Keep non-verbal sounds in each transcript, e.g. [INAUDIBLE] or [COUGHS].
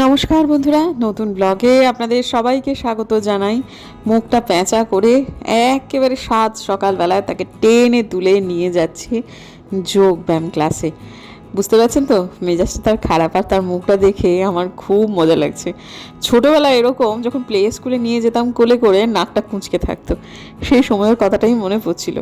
নমস্কার বন্ধুরা, নতুন ব্লগে আপনাদের সবাইকে স্বাগত জানাই। মুখটা পেঁচা করে একেবারে সাত সকালবেলায় তাকে টেনে তুলে নিয়ে যাচ্ছি যোগ ব্যায়াম ক্লাসে। বুঝতে পারছেন তো? মেজাজটা তার খারাপ আর তার মুখটা দেখে আমার খুব মজা লাগছে। ছোটোবেলায় এরকম যখন প্লে স্কুলে নিয়ে যেতাম কোলে করে নাকটা কুঁচকে থাকতো, সেই সময়ের কথাটাই মনে পড়ছিল।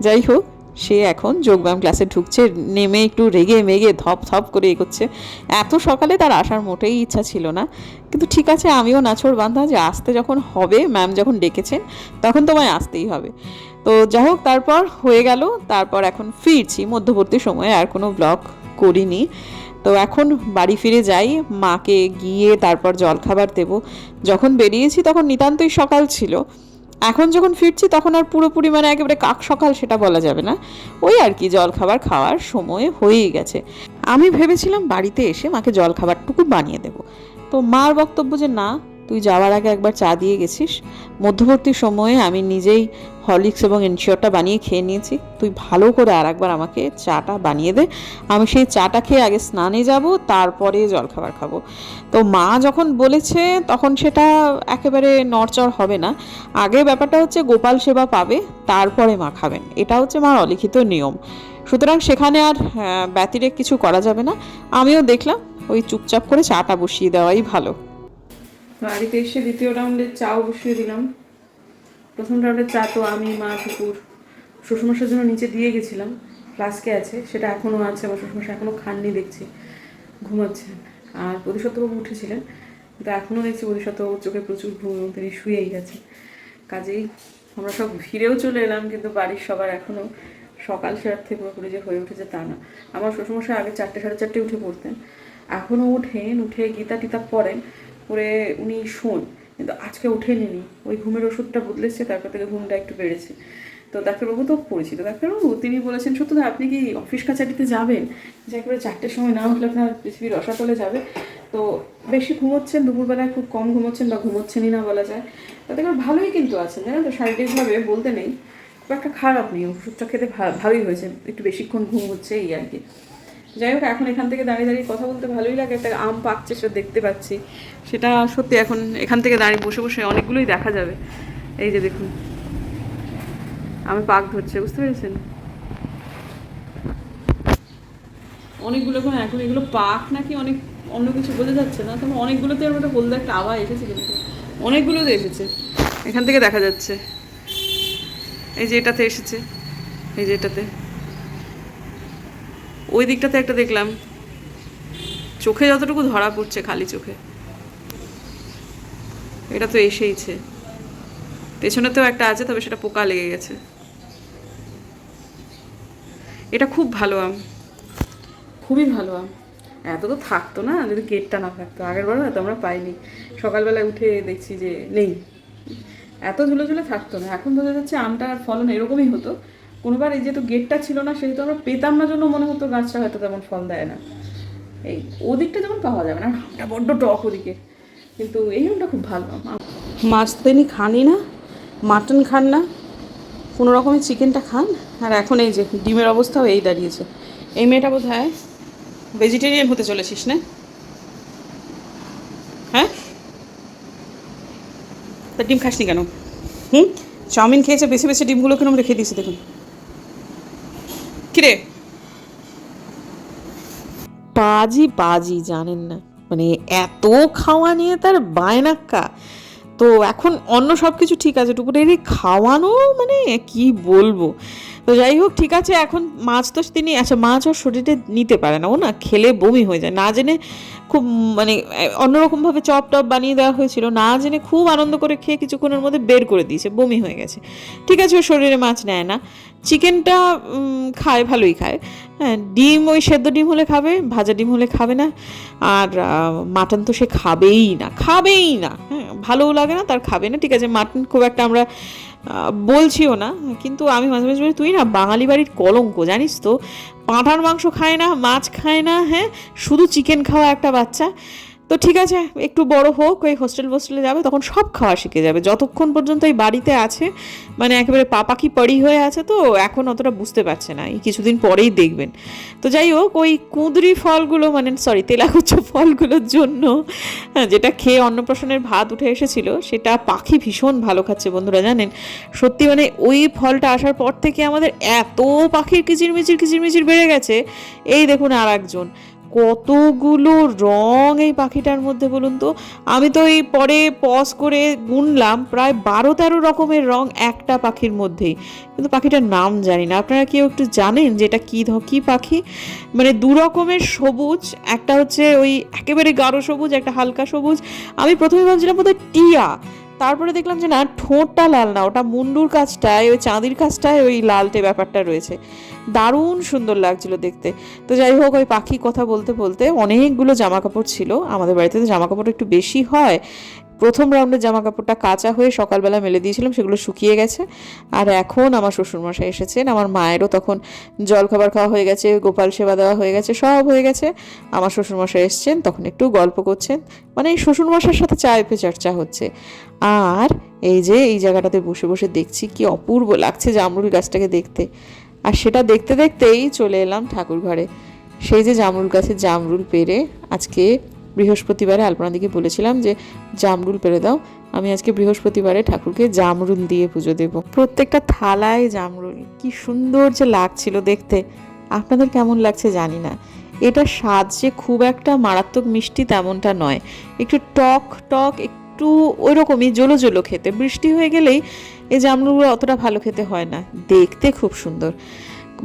যাই হোক সে এখন যোগব্যায়াম ক্লাসে ঢুকছে, নেমে একটু রেগে মেগে ধপ ধপ করে এগোচ্ছে। এত সকালে তার আসার মোটেই ইচ্ছা ছিল না। কিন্তু ঠিক আছে, আমিও নাছোড় বান্ধা যে আসতে যখন হবে, ম্যাম যখন ডেকেছেন, তখন তোমায় আসতেই হবে। তো যাই হোক, তারপর হয়ে গেল। তারপর এখন ফিরছি। মধ্যবর্তী সময়ে আর কোনো ব্লগ করিনি। তো এখন বাড়ি ফিরে যাই, মাকে গিয়ে তারপর জলখাবার দেবো। যখন বেরিয়েছি তখন নিতান্তই সকাল ছিল। এখন যখন ফিরছি তখন আর পুরোপুরি মানে একেবারে কাক সকাল সেটা বলা যাবে না। ওই আর কি জলখাবার খাওয়ার সময় হয়েই গেছে। আমি ভেবেছিলাম বাড়িতে এসে মাকে জলখাবারটুকু বানিয়ে দেব। তো মার বক্তব্য যে না, তুই যাওয়ার আগে একবার চা দিয়ে গেছিস। মধ্যবর্তী সময়ে আমি নিজেই হরলিক্স এবং ইনশিওরটা বানিয়ে খেয়ে নিয়েছি। তুই ভালো করে আর একবার আমাকে চাটা বানিয়ে দে। আমি সেই চাটা খেয়ে আগে স্নানে যাব তারপরে জলখাবার খাব। তো মা যখন বলেছে তখন সেটা একেবারে নড়চড় হবে না। আগে ব্যাপারটা হচ্ছে গোপাল সেবা পাবে তারপরে মা খাবেন। এটা হচ্ছে মার অলিখিত নিয়ম। সুতরাং সেখানে আর আহ, ব্যতিরেক কিছু করা যাবে না। আমিও দেখলাম ওই চুপচাপ করে চাটা বসিয়ে দেওয়াই ভালো। বাড়িতে এসে দ্বিতীয় রাউন্ডে চাও বসিয়ে দিলাম। প্রথম রাউন্ডের চা তো আমি, মা, ঠাকুর শ্বশুরমশার জন্য নিচে দিয়ে গেছিলাম। ফ্লাস্কে আছে, সেটা এখনও আছে আমার শ্বশুরমশাই এখনও খাননি, দেখছি। ঘুমাচ্ছেন। আর বোধিসত্ত্ববাবু উঠেছিলেন, কিন্তু এখনও দেখছি বোধিসত্ত্ববাবুর চোখে প্রচুর ঘুম তিনি শুয়েই গেছে কাজেই আমরা সব ভিড়েও চলে এলাম, কিন্তু বাড়ির সবার এখনও সকাল সেরার থেকে পুরোপুরি যে হয়ে উঠেছে তা না। আমার শ্বশুরমশাই আগে চারটে, সাড়ে চারটে উঠে পড়তেন। এখনও উঠেন উঠে গীতা টিতা পড়েন পরে উনি শোন। কিন্তু আজকে উঠে নিনি ওই ঘুমের ওষুধটা বদলেছে, তারপর থেকে ঘুমটা একটু বেড়েছে। তো ডাক্তারবাবু তো পরিচিত। ডাক্তারবাবু, তিনি বলেছেন, সত্য আপনি কি অফিস কাছারিতে যাবেন? যে একেবারে চারটের সময় না উঠলে আপনার পৃথিবীর রসাতলে যাবে। তো বেশি ঘুমোচ্ছেন, দুপুরবেলায় খুব কম ঘুমোচ্ছেন বা ঘুমোচ্ছেনই না বলা যায়। তাতে করে ভালোই কিন্তু আছেন জানেন তো? শারীরিকভাবে বলতে নেই। খুব একটা খারাপ নেই, ওষুধটা খেতে ভালোই হয়েছে। একটু বেশিক্ষণ ঘুম হচ্ছে এই আর কি। যাই হোক, এখন এখান থেকে দাঁড়িয়ে দাঁড়িয়ে কথা বলতে ভালোই লাগে। একটা আম পাকছে, সেটা দেখতে পাচ্ছি। সেটা সত্যি এখন এখান থেকে দাঁড়িয়ে বসে বসে অনেকগুলোই দেখা যাবে। এই যে দেখুন, আমি পাক ধরছে, বুঝতে পেরেছেন? অনেকগুলো এখন এখন এগুলো পাক নাকি অনেক অন্য কিছু বোঝা যাচ্ছে না, তবে অনেকগুলোতে এর মধ্যে বলতে একটা আওয়াজ এসেছে কিন্তু। অনেকগুলোতে এসেছে। এখান থেকে দেখা যাচ্ছে। এই যে এটাতে এসেছে। এই যে এটাতে। ওই দিকটাতে একটা দেখলাম। চোখে যতটুকু ধরা পড়ছে খালি চোখে। এটা তো এসেইছে। পেছনেতেও একটা আছে, তবে সেটা পোকা লেগে গেছে। এটা খুব ভালো আম। খুবই ভালো আম। এত তো থাকতো না, যদি গেটটা না থাকতো। আগের বার হয়তো আমরা পাইনি। সকালবেলায় উঠে দেখছি যে নেই। এত ঝুলে ঝুলে থাকতো না। এখন বোঝা যাচ্ছে আমটার ফলন এরকমই হতো। কোনোবার এই যেহেতু গেটটা ছিল না, সেহেতু আমরা পেতাম না জন্য মনে হতো গাছটা হয়তো তেমন ফল দেয় না। এই ওদিকটা যেমন পাওয়া যাবে না আমটা বড্ড টক ওদিকে। কিন্তু এই আমটা খুব ভালো। মাছ তো তিনি খানই না, মাটন খান না, কোনো রকমের চিকেনটা খান। আর এখন এই যে ডিমের অবস্থাও এই দাঁড়িয়েছে। এই মেয়েটা বোধ হয় ভেজিটেরিয়ান হতে চলেছিস, না? হ্যাঁ? তা ডিম খাসনি কেন? হুম? চাউমিন খেয়েছে বেশি বেশি ডিমগুলো কেন রেখে দিয়েছে, দেখুন। কিরে? পাজি পাজি, জানেন না। মানে এত খাওয়া নিয়ে তার বায়নাক্কা। তো এখন অন্য সব কিছু ঠিক আছে, টুকুরে। এই খাওয়ানো মানে কি বলব? তো যাই হোক, ঠিক আছে, এখন মাছ তো তিনি আচ্ছা মাছ ওর শরীরে নিতে পারে না, ও না খেলে বমি হয়ে যায়। না জেনে খুব মানে অন্যরকমভাবে চপ টপ বানিয়ে দেওয়া হয়েছিল, না জেনে খুব আনন্দ করে খেয়ে কিছুক্ষণের মধ্যে বের করে দিয়েছে, বমি হয়ে গেছে। ঠিক আছে, ওর শরীরে মাছ নেয় না। চিকেনটা খায়, ভালোই খায়। হ্যাঁ ডিম, ওই সেদ্ধ ডিম হলে খাবে, ভাজা ডিম হলে খাবে না। আর মাটন তো সে খাবেই না খাবেই না। হ্যাঁ ভালোও লাগে না, তার খাবে না। ঠিক আছে, মাটন খুব একটা আমরা বলছিও না, কিন্তু আমি মাঝে মাঝে বলি, তুই না বাঙালি বাড়ির কলঙ্ক, জানিস তো? পাঁঠার মাংস খায় না, মাছ খায় না হ্যাঁ? শুধু চিকেন খাওয়া একটা বাচ্চা। তো ঠিক আছে একটু বড় হোক ওই হোস্টেল ফোস্টেলে যাবে তখন সব খাওয়া শিখে যাবে। যতক্ষণ পর্যন্ত এই বাড়িতে আছে মানে একেবারে পাপাকি পড়ি হয়ে আছে তো এখন অতটা বুঝতে পারছে না এই কিছুদিন পরেই দেখবেন। তো যাই হোক ওই কুঁদরি ফলগুলো মানে সরি তেলাকুচ্ছ ফলগুলোর জন্য হ্যাঁ, যেটা খেয়ে অন্নপ্রাশনের ভাত উঠে এসেছিল সেটা পাখি ভীষণ ভালো খাচ্ছে বন্ধুরা জানেন। সত্যি মানে ওই ফলটা আসার পর থেকে আমাদের এত পাখির কিচিরমিচির কিচিরমিচির বেড়ে গেছে। এই দেখুন আর একজন কতগুলো রং এই পাখিটার মধ্যে বলুন তো? আমি তো এই পরে পজ করে গুনলাম, প্রায় বারো তেরো রকমের রং একটা পাখির মধ্যেই। কিন্তু পাখিটার নাম জানি না। আপনারা কেউ একটু জানেন যে এটা কী কী পাখি? মানে দু রকমের সবুজ, একটা হচ্ছে ওই একেবারে গাঢ় সবুজ, একটা হালকা সবুজ। আমি প্রথমে ভাবছিলাম বোধহয় টিয়া। তারপরে দেখলাম যে না, ঠোঁটটা লাল না, ওটা মুন্ডুর কাজটায়, ওই চাঁদির কাজটায় ওই লালটে ব্যাপারটা রয়েছে। দারুণ সুন্দর লাগছিল দেখতে। তো যাই হোক, ওই পাখি কথা বলতে বলতে অনেকগুলো জামা কাপড় ছিল। আমাদের বাড়িতে তো জামা কাপড় একটু বেশি হয়। প্রথম রাউন্ডের জামা কাপড়টা কাঁচা হয়ে সকালবেলা মেলে দিয়েছিলাম, সেগুলো শুকিয়ে গেছে। আর এখন আমার শ্বশুরমশাই এসেছেন, আমার মায়েরও তখন জল খাবার খাওয়া হয়ে গেছে, গোপাল সেবা দেওয়া হয়ে গেছে, সব হয়ে গেছে। আমার শ্বশুরমশাই এসছেন, তখন একটু গল্প করছেন। মানে শ্বশুরমশার সাথে চায় চর্চা হচ্ছে। আর এই যে এই জায়গাটাতে বসে বসে দেখছি কি অপূর্ব লাগছে জামরুল গাছটাকে দেখতে। আর সেটা দেখতে দেখতেই চলে এলাম ঠাকুর ঘরে। সেই যে জামরুল গাছের জামরুল পেরে আজকে বৃহস্পতিবারে আলপনাদিকে বলেছিলাম যে, জামরুল পেরে দাও, আমি আজকে বৃহস্পতিবারে ঠাকুরকে জামরুল দিয়ে পুজো দেব। প্রত্যেকটা থালায় জামরুল, কি সুন্দর যে লাগছিল দেখতে। আপনাদের কেমন লাগছে জানি না। এটা স্বাদ যে খুব একটা মারাত্মক মিষ্টি তেমনটা নয়। একটু টক টক একটু ওই রকমই জলো জলো খেতে। বৃষ্টি হয়ে গেলেই এই জামরুলগুলো অতটা ভালো খেতে হয় না। দেখতে খুব সুন্দর।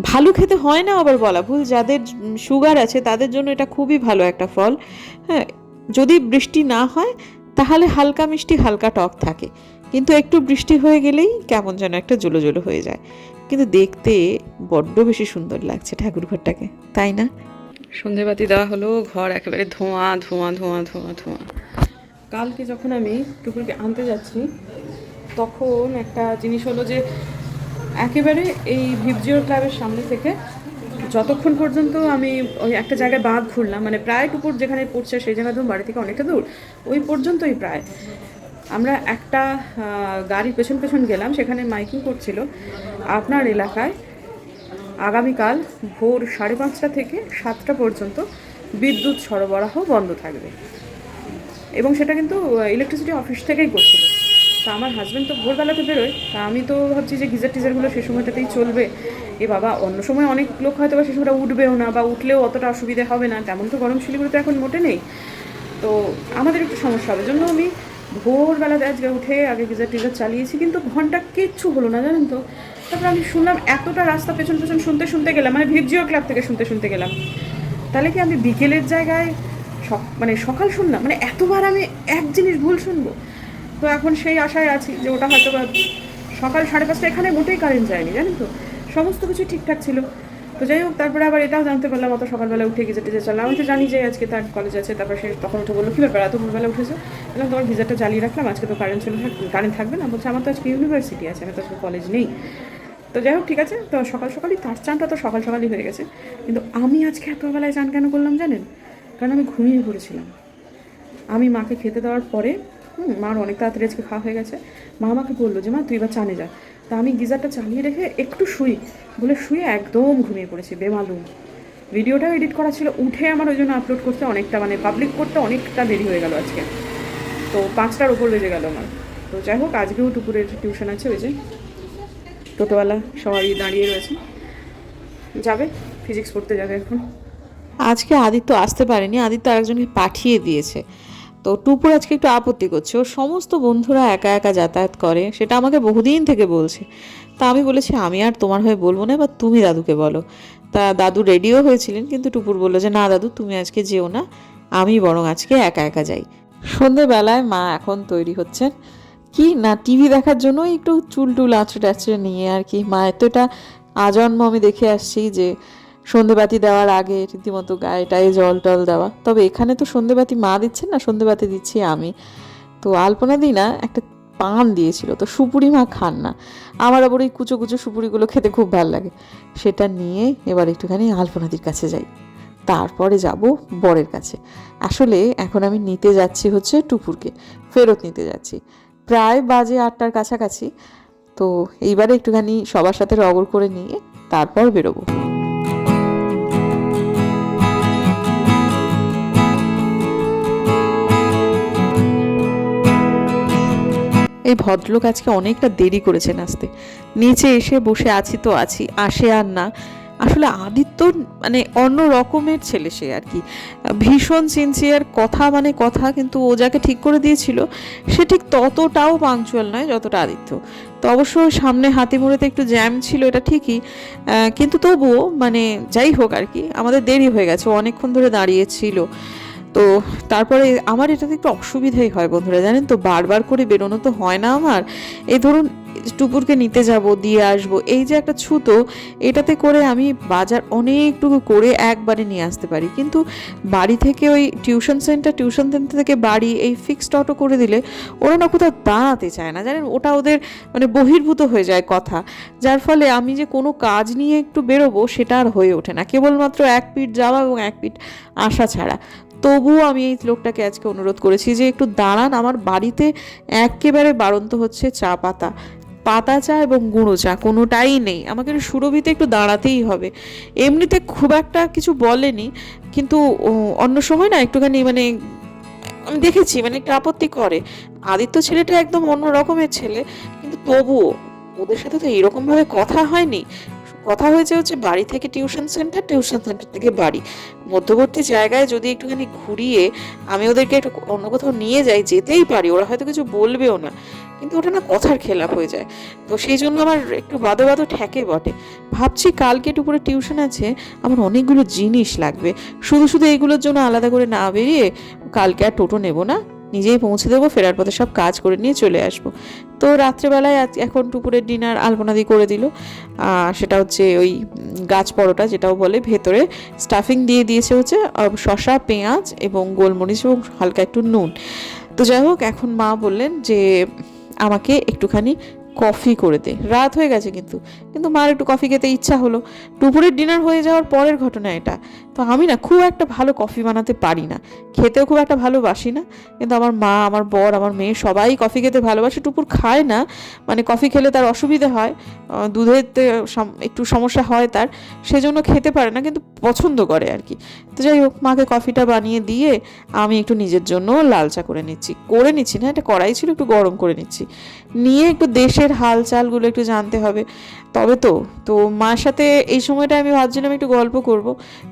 ভালো খেতে হয় না আবার বলা ভুল। যাদের সুগার আছে তাদের জন্য এটা খুবই ভালো একটা ফল। হ্যাঁ যদি বৃষ্টি না হয় তাহলে হালকা মিষ্টি, হালকা টক থাকে। কিন্তু একটু বৃষ্টি হয়ে গেলেই কেমন যেন একটা জলো জলো হয়ে যায়। কিন্তু দেখতে বড্ড বেশি সুন্দর লাগছে ঠাকুর ঘরটাকে তাই না? সন্ধেবাতি দেওয়া হলো, ঘর একেবারে ধোঁয়া ধোঁয়া ধোঁয়া ধোঁয়া ধোঁয়া। কালকে যখন আমি টুকুরকে আনতে যাচ্ছি, তখন একটা জিনিস হলো যে, একেবারে এই ভিপজিওর ক্লাবের সামনে থেকে যতক্ষণ পর্যন্ত আমি ওই একটা জায়গায় বাঁধ ঘুরলাম মানে প্রায় টুকুর যেখানে পড়ছে সেই জায়গা তো বাড়ি থেকে অনেকটা দূর, ওই পর্যন্তই প্রায়। আমরা একটা গাড়ির পেছন পেছন গেলাম, সেখানে মাইকিং করছিল আপনার এলাকায়। আগামীকাল ভোর সাড়ে পাঁচটা থেকে সাতটা পর্যন্ত বিদ্যুৎ সরবরাহ বন্ধ থাকবে। এবং সেটা কিন্তু ইলেকট্রিসিটি অফিস থেকেই করছিল। তা আমার হাজব্যান্ড তো ভোরবেলাতে বেরোয়, তা আমি তো ভাবছি যে গিজার টিজারগুলো সে সময়টাতেই চলবে। এ বাবা, অন্য সময় অনেক লোক হয়তো বা সে সময়টা উঠবেও না বা উঠলেও অতটা অসুবিধে হবে না, তেমন তো গরম শিলিগুড়িতে এখন মোটে নেই। তো আমাদের একটু সমস্যা হবে। জন্য আমি ভোরবেলাতে আজকে উঠে আগে গিজার টিজার চালিয়েছি, কিন্তু ঘণ্টা কিচ্ছু হলো না, জানেন তো? তারপর আমি শুনলাম এতটা রাস্তা পেছন পেছন শুনতে শুনতে গেলাম মানে ভিজিও ক্লাব থেকে শুনতে শুনতে গেলাম। তাহলে কি আমি বিকেলের জায়গায় মানে সকাল শুনলাম মানে এতবার আমি এক জিনিস ভুল শুনব। তো এখন সেই আশায় আছি যে ওটা হয়তো বা সকাল সাড়ে পাঁচটা এখানে মোটেই কারেন্ট যায়নি, জানেন তো? সমস্ত কিছু ঠিকঠাক ছিল। তো যাই হোক, তারপরে আবার এটাও জানতে পারলাম, অত সকালবেলা উঠে গিজার টিজার চালাম আমি তো জানি যে আজকে তার কলেজ আছে, তারপর সে তখন উঠে বলল, কী ব্যাপার, এত ভোরবেলা উঠেছো? বললাম, তোমার গিজারটা জ্বালিয়ে রাখলাম, আজকে তো কারেন্ট ছিল কারেন্ট থাকবে না। বলছে, আমার তো আজকে ইউনিভার্সিটি আছে আমি তো আজকে কলেজ নেই। তো যাই হোক, ঠিক আছে। তো সকাল সকালই তার চানটা তো সকাল সকালই হয়ে গেছে। কিন্তু আমি আজকে এতবেলায় চান কেন করলাম জানেন? কারণ আমি ঘুমিয়ে পড়েছিলাম। আমি মাকে খেতে দেওয়ার পরে, হুম, মার অনেক তাড়াতাড়ি আজকে খাওয়া হয়ে গেছে। মা আমাকে বলল যে, মা, তুই এবার চানে যা। তা আমি গিজারটা চালিয়ে রেখে একটু শুই, বলে শুয়ে একদম ঘুমিয়ে পড়েছি, বেমালুম। ভিডিওটাও এডিট করা ছিল, উঠে আমার ওই জন্য আপলোড করতে অনেকটা মানে পাবলিক করতে অনেকটা দেরি হয়ে গেল আজকে। তো পাঁচটার ওপর বেজে গেল আমার। তো যাই হোক, আজকেও দুপুরের টিউশন আছে ওই যে। টোটোওয়ালা সবাই দাঁড়িয়ে রয়েছে। যাবে ফিজিক্স পড়তে যাবে এখন। আজকে আদিত্য আসতে পারেনি, আদিত্য আরেকজনকে পাঠিয়ে দিয়েছে। তো টুপুর আজকে একটু আপত্তি করছে, ওর সমস্ত বন্ধুরা একা একা যাতায়াত করে, সেটা আমাকে বহুদিন থেকে বলছে। তা আমি বলেছি, আমি আর তোমার হয়ে বলব না বা তুমি দাদুকে বলো। তা দাদু রেডিও হয়েছিলেন, কিন্তু টুপুর বলল যে, না দাদু, তুমি আজকে যেও না, আমি বরং আজকে একা একা যাই। সন্ধেবেলায় মা এখন তৈরি হচ্ছেন। কি না, টিভি দেখার জন্য একটু চুল টুল আঁচড়ে টাচড়ে নিয়ে আর কি। মা, এতটা আজন্ম আমি দেখে আসছি যে সন্ধেবাতি দেওয়ার আগে রীতিমতো গায়ে টায়ে জল টল দেওয়া। তবে এখানে তো সন্ধেবাতি মা দিচ্ছেন না সন্ধেবাতি দিচ্ছি আমি। তো আলপনা দিই না একটা পান দিয়েছিল, তো সুপুরি মা খান না। আমার আবার ওই কুচো কুচো সুপুরিগুলো খেতে খুব ভালো লাগে। সেটা নিয়ে এবার একটুখানি আলপনাদির কাছে যাই। তারপরে যাব বরের কাছে। আসলে এখন আমি নিতে যাচ্ছি হচ্ছে টুপুরকে, ফেরত নিতে যাচ্ছি। প্রায় বাজে আটটার কাছাকাছি। তো এইবারে একটুখানি সবার সাথে রগর করে নিয়ে তারপর বেরোবো। এই ভদ্রলোক আজকে অনেকটা দেরি করেছেন আসতে। নিচে এসে বসে আছি তো আছি, আসে আর না। আসলে আদিত্য মানে অন্য রকমের ছেলে সে আর কি। ভীষণ সিনসিয়ার কথা মানে কথা, কিন্তু ও যাকে ঠিক করে দিয়েছিল, সে ঠিক ততটাও পাংচুয়াল নয় যতটা আদিত্য। তো অবশ্য সামনে হাতিমুড়েতে একটু জ্যাম ছিল, এটা ঠিকই কিন্তু তবুও মানে যাই হোক আর কি, আমাদের দেরি হয়ে গেছে অনেকক্ষণ ধরে দাঁড়িয়েছিল তো তারপরে আমার এটাতে একটু অসুবিধাই হয় বন্ধুরা, জানেন তো? বারবার করে বেরোনো তো হয় না আমার। এই ধরুন, টুপুরকে নিতে যাব, দিয়ে আসব, এই যে একটা ছুতো, এটাতে করে আমি বাজার অনেকটুকু করে একবারে নিয়ে আসতে পারি। কিন্তু বাড়ি থেকে ওই টিউশন সেন্টার টিউশন সেন্টার থেকে বাড়ি, এই ফিক্সড অটো করে দিলে ওরা না কোথাও দাঁড়াতে চায় না। জানেন, ওটা ওদের মানে বহির্ভূত হয়ে যায় কথা। যার ফলে আমি যে কোনো কাজ নিয়ে একটু বেরোবো, সেটা আর হয়ে ওঠে না। কেবলমাত্র এক পিঠ যাওয়া এবং এক পিঠ আসা ছাড়া। তবুও আমি এই লোকটাকে আজকে অনুরোধ করেছি যে একটু দাঁড়ান, আমার বাড়িতে একেবারে বাড়ন্ত হচ্ছে চা পাতা। পাতা চা এবং গুঁড়ো চা, কোনোটাই নেই। আমাকে সুরভিতে একটু দাঁড়াতেই হবে। এমনিতে খুব একটা কিছু বলেনি, কিন্তু অন্য সময় না একটুখানি মানে আমি দেখেছি মানে একটু আপত্তি করে। আদিত্য ছেলেটা একদম অন্য রকমের ছেলে, কিন্তু তবুও ওদের সাথে তো এরকমভাবে কথা হয়নি। কথা হয়েছে হচ্ছে বাড়ি থেকে টিউশন সেন্টার টিউশন সেন্টার থেকে বাড়ি। মধ্যবর্তী জায়গায় যদি একটুখানি ঘুরিয়ে আমি ওদেরকে একটু অন্য কোথাও নিয়ে যাই, যেতেই পারি, ওরা হয়তো কিছু বলবেও না। কিন্তু ওটা না কথার খেলাপ হয়ে যায়। তো সেই জন্য আমার একটু বাদো বাদো ঠেকে বটে। ভাবছি কালকে একটু দুপুরে টিউশন আছে, আমার অনেকগুলো জিনিস লাগবে। শুধু শুধু এইগুলোর জন্য আলাদা করে না বেরিয়ে কালকে আর টোটো নেব না। নিজেই পৌঁছে দেবো, ফেরার পথে সব কাজ করে নিয়ে চলে আসব। তো রাত্রেবেলায় এখন দুপুরের ডিনার আলপনাদি করে দিল। সেটা হচ্ছে ওই গাছ পরোটা যেটাও বলে, ভেতরে স্টাফিং দিয়ে দিয়েছে হচ্ছে শশা পেঁয়াজ এবং গোলমরিচ এবং হালকা একটু নুন। তো যাই হোক, এখন মা বললেন যে আমাকে একটুখানি কফি করে দে। রাত হয়ে গেছে কিন্তু। কিন্তু মার একটু কফি খেতে ইচ্ছা হলো। দুপুরের ডিনার হয়ে যাওয়ার পরের ঘটনা এটা। তো আমি না খুব একটা ভালো কফি বানাতে পারি না। খেতেও খুব একটা ভালোবাসি না। কিন্তু আমার মা, আমার বর, আমার মেয়ে সবাই কফি খেতে ভালোবাসে। টুপুর খায় না। মানে কফি খেলে তার অসুবিধা হয়। দুধের একটু সমস্যা হয় তার। সেজন্য খেতে পারে না, কিন্তু পছন্দ করে আর কি। তো যাই হোক, মাকে কফিটা বানিয়ে দিয়ে আমি একটু নিজের জন্য লাল চা করে নিচ্ছি। করে নিচ্ছি না, এটা কড়াই ছিল, একটু গরম করে নিচ্ছি। নিয়ে একটু দেশের হালচালগুলো একটু জানতে হবে। তবে তো তো মার সাথে এই সময়টা আমি ভাবছিলাম একটু গল্প করব।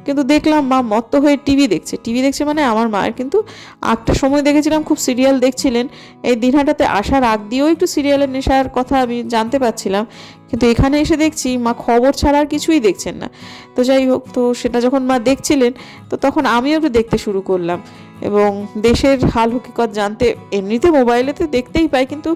কিন্তু দেখলাম মা মত্ত হয়ে টিভি দেখছে। টিভি দেখছে মানে আমার মায়ের কিন্তু আটটার সময় দেখেছিলাম খুব সিরিয়াল দেখছিলেন। এই দিনহাটাতে আসার আগ দিয়েও একটু সিরিয়ালের নেশার কথা আমি জানতে পারছিলাম। কিন্তু এখানে এসে দেখছি মা খবর ছাড়া আর কিছুই দেখছেন না। তো যাই হোক, তো সেটা যখন মা দেখছিলেন, তো তখন আমিও একটু দেখতে শুরু করলাম। এবং দেশের হাল হকিকত জানতে এমনিতে মোবাইলেতে দেখতেই পাই, কিন্তু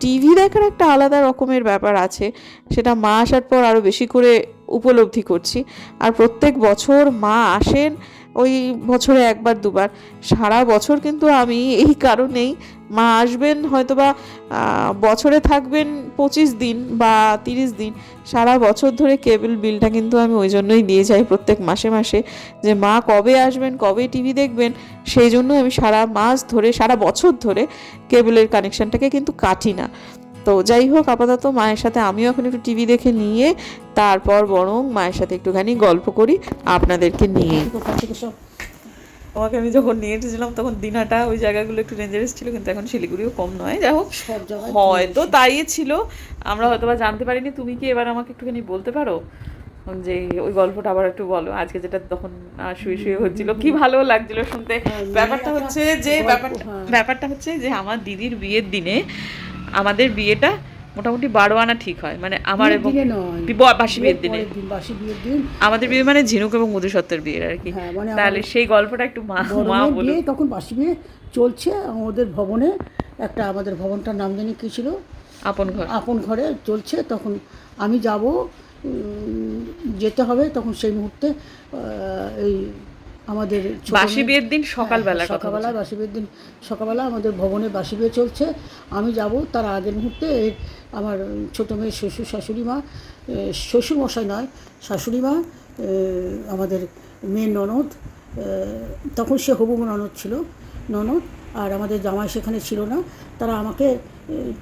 টিভি দেখার একটা আলাদা রকমের ব্যাপার আছে। সেটা মা আসার পর আরও বেশি করে উপলব্ধি করছি। আর প্রত্যেক বছর মা আসেন ওই বছরে একবার দুবার। সারা বছর কিন্তু আমি এই কারণেই মা আসবেন হয়তোবা আহ, বছরে থাকবেন পঁচিশ দিন বা তিরিশ দিন। সারা বছর ধরে কেবল বিলটা কিন্তু আমি ওই জন্যই দিয়ে যাই প্রত্যেক মাসে মাসে। যে মা কবে আসবেন কবে টিভি দেখবেন সেই জন্য আমি সারা মাস ধরে সারা বছর ধরে কেবলের কানেকশনটাকে কিন্তু কাটি না। তো যাই হোক আপাতত মায়ের সাথে আমিও এখন একটু টিভি দেখে নিয়ে তারপর বরং মায়ের সাথে একটুখানি গল্প করি আপনাদেরকে নিয়ে। তোমাকে আমি যখন নিয়ে এসেছিলাম তখন দিনাটা ওই জায়গাগুলো একটু ডেঞ্জারাস ছিল কিন্তু এখন শিলিগুড়িও কম নয়। যাই হোক হয়তো তাই ছিল। আমরা হয়তো বা জানতে পারিনি তুমি কি এবার আমাকে একটুখানি বলতে পারো? যে ওই গল্পটা আবার একটু বলো। আজকে যেটা তখন শুয়ে শুয়ে হচ্ছিল কি ভালো লাগছিল শুনতে। ব্যাপারটা হচ্ছে যে ব্যাপারটা ব্যাপারটা হচ্ছে যে আমার দিদির বিয়ের দিনে আমাদের বিয়েটা মোটামুটি বারো আনা ঠিক হয়। মানে আমার এবং বাসি বিয়ের দিনে। আমাদের বিয়ে মানে ঝিনুক এবং মধুসত্তর বিয়ের আর কি। হ্যাঁ, মানে তাহলে সেই গল্পটা একটু মা মা বিয়ে তখন বাসি বিয়ে চলছে। আমাদের ভবনে একটা আমাদের ভবনটার নাম জানি কী ছিল? আপন ঘর। আপন ঘরে চলছে। তখন আমি যাব যেতে হবে। তখন সেই মুহূর্তে এই আমাদের বাসি বিয়ের দিন হ্যাঁ, সকালবেলা সকালবেলা বাসি বিয়ের দিন সকালবেলা আমাদের ভবনে বাসি বিয়ে চলছে। আমি যাব তার আগের মুহূর্তে এই আমার ছোটো মেয়ের শ্বশুর শাশুড়ি মা শ্বশুর মশাই নয় শাশুড়ি মা আমাদের মেয়ের ননদ তখন সে হবু ননদ ছিল ননদ আর আমাদের জামাই সেখানে ছিল না। তারা আমাকে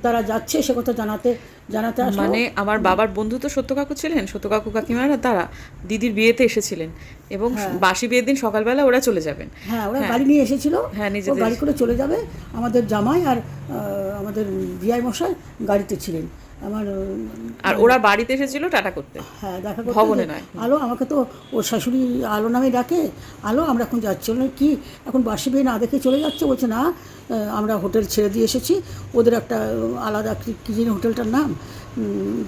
তারা যাচ্ছে সে কথা জানাতে জানাতে আসলো। মানে আমার বাবার বন্ধু তো সত্য কাকু ছিলেন সত্য কাকু কাকিমারা তারা দিদির বিয়েতে এসেছিলেন এবং বাসি বিয়ের দিন সকালবেলা ওরা চলে যাবেন। হ্যাঁ ওরা গাড়ি নিয়ে এসেছিল হ্যাঁ, নিজের গাড়ি করে চলে যাবে। আমাদের জামাই আর আমাদের বিয়াই মশাই গাড়িতে ছিলেন। আমার আর ওরা বাড়িতে এসেছিল টাটা করতে? হ্যাঁ দেখা করতে ভবনে নয়। আলো আমাকে তো ওর শাশুড়ি আলো নামে ডাকে আলো আমরা এখন যাচ্ছি। কি এখন বাসি বেয়ে না দেখে চলে যাচ্ছে? বলছে না আমরা হোটেল ছেড়ে দিয়ে এসেছি। ওদের একটা আলাদা কি কি হোটেলটার নাম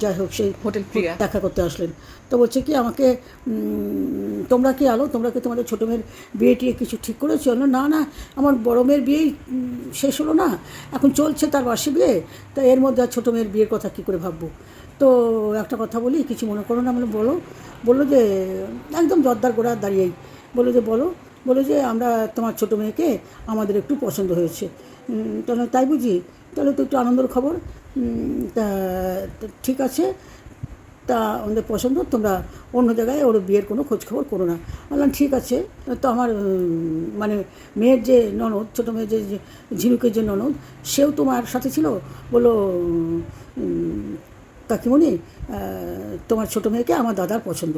যাই হোক সেই হোটেল প্রিয়া। দেখা করতে আসলেন। তো বলছে কি আমাকে তোমরা কি আলো? তোমরা কি তোমাদের ছোটো মেয়ের বিয়ে টিয়ে কিছু ঠিক করেছ? না না আমার বড় মেয়ের বিয়েই শেষ হলো না। এখন চলছে তার বাসি বিয়ে। তা এর মধ্যে আর ছোটো মেয়ের বিয়ের কথা কী করে ভাববো? তো একটা কথা বলি কিছু মনে করো না। মানে বলো। বলল যে একদম জর্দার গোড়া দাঁড়িয়েই। বলল যে বলো। বলো যে আমরা তোমার ছোটো মেয়েকে আমাদের একটু পছন্দ হয়েছে। তাহলে তাই বুঝি? তাহলে তো একটু আনন্দের খবর। তা ঠিক আছে তা আমাদের পছন্দ তোমরা অন্য জায়গায় ওর বিয়ের কোনো খোঁজখবর করো না। বললাম ঠিক আছে তো আমার মানে মেয়ের যে ননদ ছোটো মেয়ের যে ঝিনুকের যে ননদ সেও তোমার সাথে ছিল? উম, কাকিমণি তোমার ছোটো মেয়েকে আমার দাদার পছন্দ।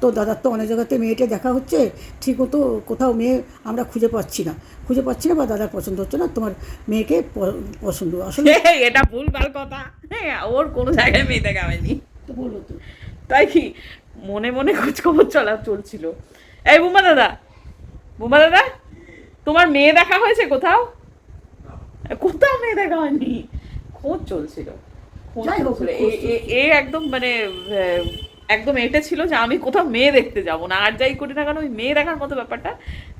তো দাদার তো অনেক জায়গাতে মেয়েটা দেখা হচ্ছে ঠিক মতো কোথাও মেয়ে আমরা খুঁজে পাচ্ছি না। খুঁজে পাচ্ছি না বা দাদার পছন্দ হচ্ছে না তোমার মেয়েকে পছন্দ। আসলে এটা ভুলভাল কথা। হ্যাঁ ওর কোনো জায়গায় মেয়ে দেখা হয়নি। তো বলল তো। তাই কি? মনে মনে খোঁজ খবর চলা চলছিল। এই বুমা দাদা বুমা দাদা তোমার মেয়ে দেখা হয়েছে কোথাও? কোথাও মেয়ে দেখা হয়নি। খোঁজ চলছিল। খোঁজ চলছিল। এ- একদম মানে একদম এটা ছিল যে আমি কোথাও মেয়ে দেখতে যাব না। আর যাই করি না কেন ওই মেয়ে দেখার মতো ব্যাপারটা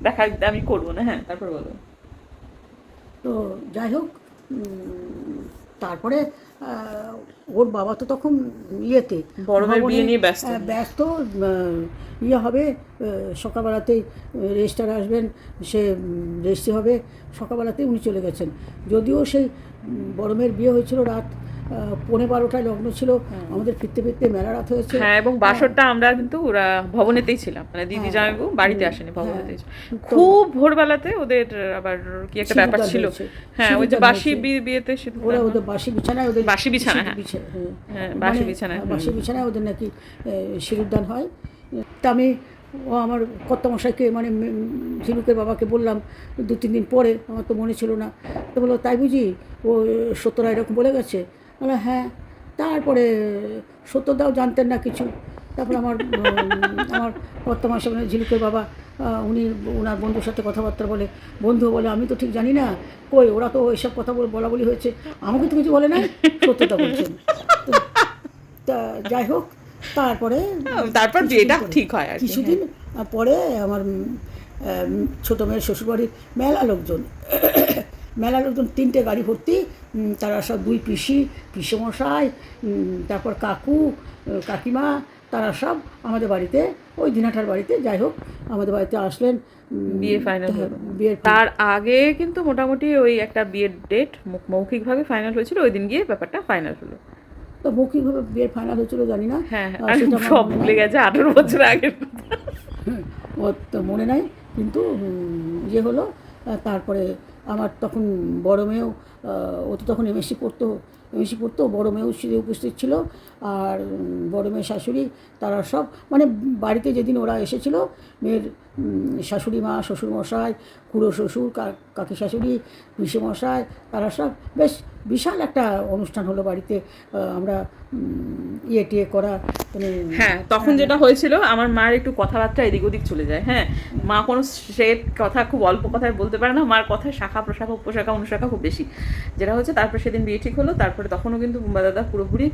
দেখা আমি করব না হ্যাঁ। তারপর বলো। তো যাই হোক তারপরে ওর বাবা তো তখন ইয়েতে বিয়ে নিয়ে ব্যস্ত। ব্যস্ত ইয়ে হবে সকালবেলাতেই রেজিস্টার আসবেন সে রেজিস্ট্রি হবে সকালবেলাতেই উনি চলে গেছেন। যদিও সেই বড় মেয়ের বিয়ে হয়েছিল রাত পৌনে বারোটায় লগ্ন ছিল আমাদের ফিরতে ফিরতে মেলা রাত হয়েছে। হ্যাঁ এবং বাসরটা আমরা কিন্তু ওরা ভবনেতেই ছিলাম। মানে দিদি হ্যাঁ। জামাইবু বাড়িতে আসেনি ভবনেতেই খুব ভোরবেলাতে ওদের আবার কি একটা ব্যাপার ছিল। হ্যাঁ ওই যে বাসি। বিয়েতে ওরা ওদের বাসি বিছানায় ওদের বাসি বিছানা, হ্যাঁ। হ্যাঁ। হ্যাঁ, বাসি মানে, বিছানায়, হ্যাঁ, বাসি বিছানায় ওদের নাকি সিঁদুরদান হয়। তা আমি ও আমার কর্তামশাইকে মানে ঝিনুকের বাবাকে বললাম দু তিন দিন পরে আমার তো মনে ছিল না। তো বলল তাই বুঝি ও সত্যরা এরকম বলে গেছে? বলে হ্যাঁ তারপরে সত্যদাও জানতেন না কিছু। তারপর আমার আমার কর্তামশাই মানে ঝিনুকের বাবা উনি ওনার বন্ধুর সাথে কথাবার্তা বলে বন্ধু বলে আমি তো ঠিক জানি না কই ওরা তো এসব কথা বলে বলা বলি হয়েছে আমাকে তো কিছু বলে নাই সত্যতা বলছেন তা যাই হোক তারপরে হ্যাঁ, তারপর বিয়েটা ঠিক হয় আর কিছুদিন পরে আমার ছোট মেয়ের শ্বশুরবাড়ির মেলা লোকজন [COUGHS] মেলা লোকজন তিনটে গাড়ি ভর্তি তারা সব দুই পিসি পিসেমশাই তারপর কাকু কাকিমা তারা সব আমাদের বাড়িতে ওই দিনাটার বাড়িতে যাই হোক আমাদের বাড়িতে আসলেন বিয়ে ফাইনাল বিয়ের তার আগে কিন্তু মোটামুটি ওই একটা বিয়ের ডেট মৌখিকভাবে ফাইনাল হয়েছিল ওই দিন গিয়ে ব্যাপারটা ফাইনাল হলো। তো মৌখিকভাবে বিয়ের ফাইনাল হয়েছিল জানি না। হ্যাঁ হ্যাঁ। সব ভুলে গেছে আঠেরো বছর আগের কথা। ওর তো মনে নাই কিন্তু ইয়ে হলো তারপরে আমার তখন বড় মেয়েও ও তো তখন এমএসসি পড়তো এমএসসি পড়তো, বড় মেয়েও সে উপস্থিত ছিল, আর বড়ো মেয়ের শাশুড়ি, তারা সব মানে বাড়িতে যেদিন ওরা এসেছিল, মেয়ের শাশুড়ি মা শ্বশুরমশাই খুড়ো শ্বশুর কাকি শাশুড়ি পিসেমশাই তারা সব বেশ বিশাল একটা অনুষ্ঠান হলো বাড়িতে। আমরা ইয়ে টিয়ে করা মানে হ্যাঁ তখন যেটা হয়েছিল আমার মার একটু কথাবার্তা এদিক ওদিক চলে যায় হ্যাঁ। মা কোনো সেট কথা খুব অল্প কথায় বলতে পারে না মার কথায় শাখা প্রশাখা উপশাখা অনুশাখা খুব বেশি। যেটা হচ্ছে তারপর সেদিন বিয়ে ঠিক হলো তারপরে তখনও কিন্তু বুম্বা দাদা পুরোপুরি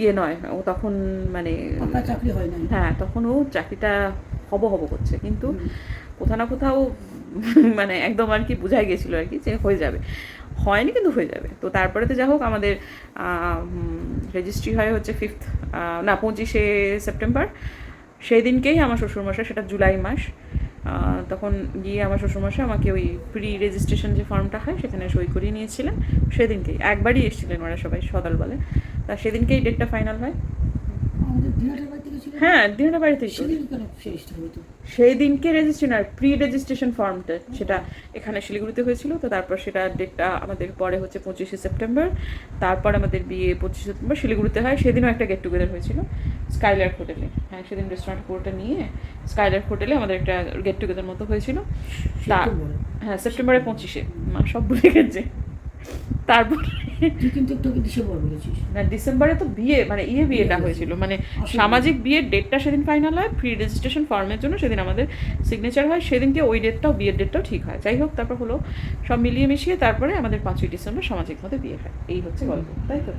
ইয়ে নয় ও তখন মানে চাকরি হয় নাই। হ্যাঁ তখন ও চাকরিটা হব হব করছে। কিন্তু কোথাও না কোথাও [LAUGHS] মানে একদম আর কি বোঝাই গেছিল আর কি যে হয়ে যাবে। হয়নি কিন্তু হয়ে যাবে। তো তারপরে তো যা হোক আমাদের রেজিস্ট্রি হয় হচ্ছে ফিফথ না পঁচিশে সেপ্টেম্বর। সেই দিনকেই আমার শ্বশুরমশাই সেটা জুলাই মাস তখন গিয়ে আমার শ্বশুরমশাই আমাকে ওই প্রি রেজিস্ট্রেশন যে ফর্মটা হয় সেখানে সই করিয়ে নিয়েছিলেন। সেদিনকেই একবারই এসেছিলেন ওরা সবাই সকালবেলায় তা সেদিনকেই ডেটটা ফাইনাল হয়। হ্যাঁ দিনের বাড়িতেই তো। সেদিন কেন ফেরিস্ট হবে তো সেই দিনকে রেজিস্ট্রেশন আর প্রি রেজিস্ট্রেশন ফর্মটা সেটা এখানে শিলিগুড়িতে হয়েছিল তো তারপর সেটা ডেটটা আমাদের পরে হচ্ছে পঁচিশে সেপ্টেম্বর তারপর আমাদের বিয়ে পঁচিশে সেপ্টেম্বর শিলিগুড়িতে হয়। সেদিনও একটা গেট টুগেদার হয়েছিল স্কাইলার্ক হোটেলে হ্যাঁ সেদিন রেস্টুরেন্ট পুরোটা নিয়ে স্কাইলার্ক হোটেলে আমাদের একটা গেট টুগেদার মতো হয়েছিল। তা হ্যাঁ সেপ্টেম্বরে পঁচিশে মা সব ভুলে গেছে। তারপর তুই কিন্তু আগে ডিসেম্বর বলেছিস। না ডিসেম্বরে তো বিয়ে মানে ইয়ে বিয়েটা হয়েছিল। মানে সামাজিক বিয়ের ডেটটা সেদিন ফাইনাল হয় প্রি রেজিস্ট্রেশন ফর্মের জন্য সেদিন আমাদের সিগনেচার হয়। সেদিনকে ওই ডেটটাও বিয়ের ডেটটাও ঠিক হয়। যাই হোক তারপর হলো সব মিলিয়ে মিশিয়ে তারপরে আমাদের পাঁচই ডিসেম্বর সামাজিক মধ্যে বিয়ে হয়। এই হচ্ছে গল্প তাই তো?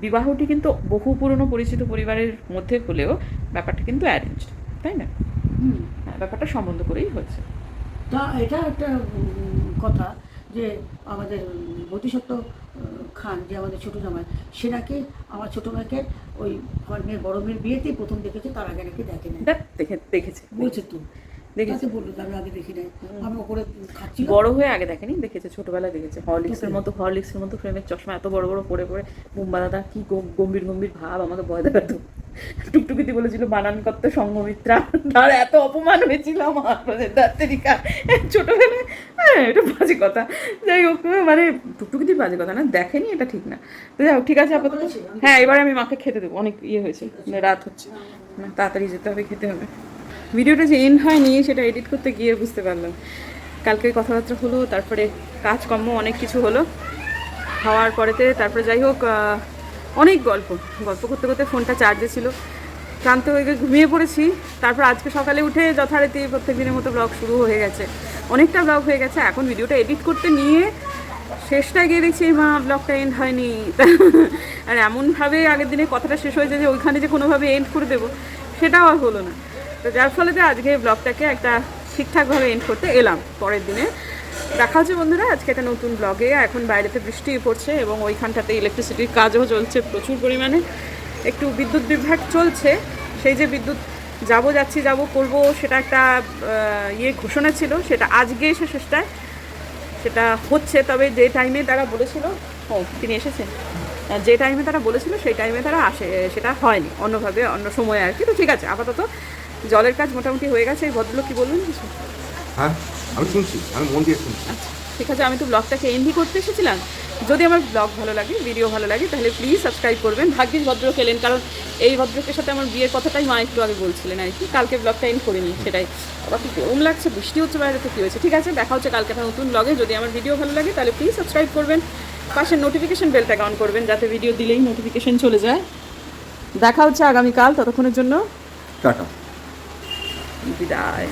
বিবাহটি কিন্তু বহু পুরনো পরিচিত পরিবারের মধ্যে হলেও ব্যাপারটা কিন্তু অ্যারেঞ্জড তাই না? হ্যাঁ ব্যাপারটা সম্বন্ধ করেই হয়েছে। তা এটা একটা কথা যে আমাদের বোধিসত্ত্ব খান যে আমাদের ছোটো জামাই সে নাকি আমার ছোটো মেয়েকে ওই আমার মেয়ের বড় মেয়ের বিয়েতেই প্রথম দেখেছে তার আগে নাকি দেখে দেখে দেখেছে। বলছে তো। দেখেছে। বলল আমি আগে দেখি নাই। আমি ওপরে খাচ্ছি বড় হয়ে আগে দেখেনি দেখেছে ছোটবেলায় দেখেছে। হরলিক্সের মতো হরলিক্সের মতো ফ্রেমের চশমা এত বড় বড় পরে পরে বুম্বা দাদা কি গম- গম্ভীর গম্ভীর ভাব আমাকে ভয় দেখাতো। টুকটুকিতে বলেছিল বানান করতে সঙ্গমিত্রা। তার এত অপমান হয়েছিল আমার দাত্তেরিকা ছোটবেলায় হ্যাঁ এটা বাজে কথা। যাই হোক মানে টুকটুকিতির বাজে কথা না দেখেনি এটা ঠিক না। তো যাই হোক ঠিক আছে আপাতত। হ্যাঁ এবারে আমি মাকে খেতে দেবো অনেক ইয়ে হয়েছে রাত হচ্ছে। তাড়াতাড়ি যেতে হবে খেতে হবে। ভিডিওটা যে এন্ড হয়নি সেটা এডিট করতে গিয়ে বুঝতে পারলাম। কালকে কথাবার্তা হলো তারপরে কাজকর্ম অনেক কিছু হলো। হওয়ার পরেতে তারপরে যাই হোক অনেক গল্প। গল্প করতে করতে ফোনটা চার্জে ছিল। ক্লান্ত হয়ে গিয়ে ঘুমিয়ে পড়েছি। তারপর আজকে সকালে উঠে যথারীতি প্রত্যেক দিনের মতো ব্লগ শুরু হয়ে গেছে। অনেকটা ব্লগ হয়ে গেছে। এখন ভিডিওটা এডিট করতে নিয়ে শেষটায় গিয়ে দেখছি, মা ব্লগটা এন্ড হয়নি। [LAUGHS] আর এমনভাবে আগের দিনে কথাটা শেষ হয়েছে যে ওইখানে যে কোনোভাবে এন্ড করে দেবো, সেটাও আর হলো না। তো যার ফলে তো আজকে ব্লগটাকে একটা ঠিকঠাকভাবে এন্ড করতে এলাম। পরের দিনে দেখা হচ্ছে বন্ধুরা, আজকে একটা নতুন ব্লগে এখন বাইরেতে বৃষ্টি পড়ছে এবং ওইখানটাতে ইলেকট্রিসিটির কাজও চলছে প্রচুর পরিমাণে। একটু বিদ্যুৎ বিভ্রাট চলছে, সেই যে বিদ্যুৎ যাব, যাচ্ছি, যাব, করব, সেটা একটা ইয়ে ঘোষণা ছিল, সেটা আজকে এসে শেষটায়। সেটা হচ্ছে, তবে যে টাইমে তারা বলেছিল, ও, তিনি এসেছেন। যে টাইমে তারা বলেছিল, সেই টাইমে তারা আসে, সেটা হয়নি, অন্যভাবে, অন্য সময় আর কি। তো ঠিক আছে, আপাতত জলের কাজ মোটামুটি হয়ে গেছে, এই ভদ্রলোক কি বলবেন কিছু? হ্যাঁ। আমি শুনছি আমি মন দিয়ে শুনছি। আচ্ছা ঠিক আছে আমি তো ব্লগটাকে এন্ডি করতে এসেছিলাম। যদি আমার ব্লগ ভালো লাগে ভিডিও ভালো লাগে তাহলে প্লিজ সাবস্ক্রাইব করবেন। ভাগ্যিস ভদ্রলোক এলেন কারণ এই ভদ্রকের সাথে আমার বিয়ের কথাটাই মা একটু আগে বলছিলেন আর কি। কালকে ব্লগটা এন্ড করিনি সেটাই। আবার কি গরম লাগছে বৃষ্টি হচ্ছে বাইরে তো কী হয়েছে? ঠিক আছে দেখা হচ্ছে কালকে একটা নতুন ব্লগে যদি আমার ভিডিও ভালো লাগে তাহলে প্লিজ সাবস্ক্রাইব করবেন। পাশে নোটিফিকেশন বেলটাকে অন করবেন যাতে ভিডিও দিলেই নোটিফিকেশন চলে যায়। দেখা হচ্ছে আগামীকাল ততক্ষণের জন্য। টাটা। বিদায়।